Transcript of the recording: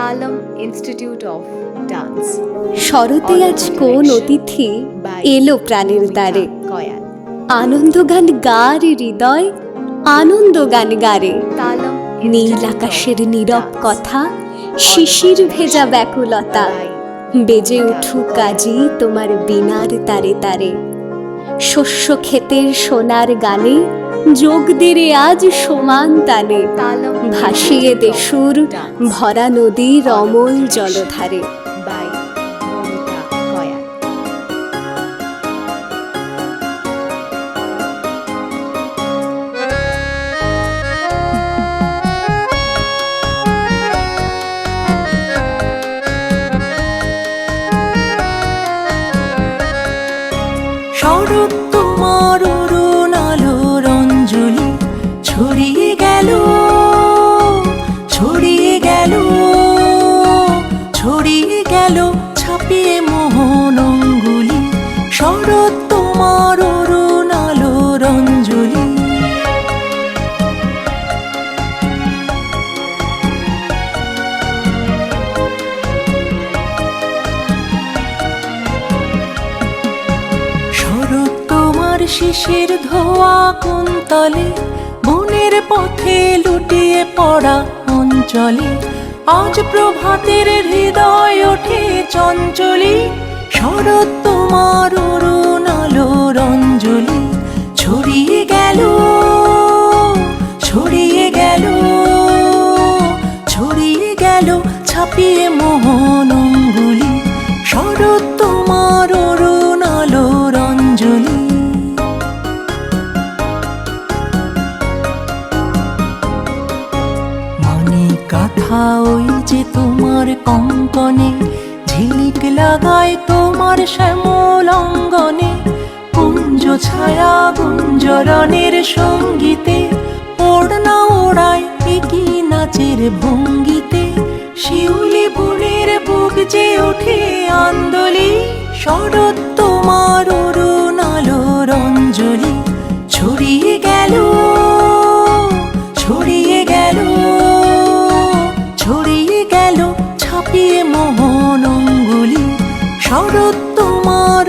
Talam Institute of Dance. শরতে আজ কোন অতিথি এলো প্রাণের দ্বারে। আনন্দ গান গার হৃদয় আনন্দ গান গারে। তালম নীল আকাশের নীরব কথা শিশির ভেজা ব্যাকুলতা। বেজে উঠুক কাজী তোমার বিনার তারে তারে। শস্য ক্ষেতের সোনার গানে যোগ দেরে আজ সমান তালম ভাসিয়ে দেশুর ভরা নদীর অমল জলধারে। ছড়িয়ে গেল ছড়িয়ে গেল ছড়িয়ে গেল ছাপিয়ে মোহন অঙ্গুলি, শরৎ তোমার অরুণ আলোর অঞ্জলি শরৎ তোমার শিশির ধোয়া কুন্তলে পথে লুটিয়ে পড়া অঞ্চলে আজ প্রভাতের হৃদয় ওঠে চঞ্চলি। শরৎ তোমার অরুণ অঞ্জলি। ছড়িয়ে গেল ছড়িয়ে গেল ছড়িয়ে গেল, ছাপিয়ে মোহন অঙ্গুলি। শরৎ তোমার কথা ওই যে তোমার কঙ্কনে, ঝিলিক লাগায় তোমার শ্যামল অঙ্গনে। কুঞ্জ ছায়া গুঞ্জরণের সঙ্গীতে, ওড়না ওড়ায় একই নাচের ভঙ্গিতে। শিউলি বুনের বুক যে ওঠে আন্দোলি, শরৎ তোমার অরুণ আলোর অঞ্জলি। ছড়িয়ে গেল মোহন অঙ্গুলি শরৎ তোমার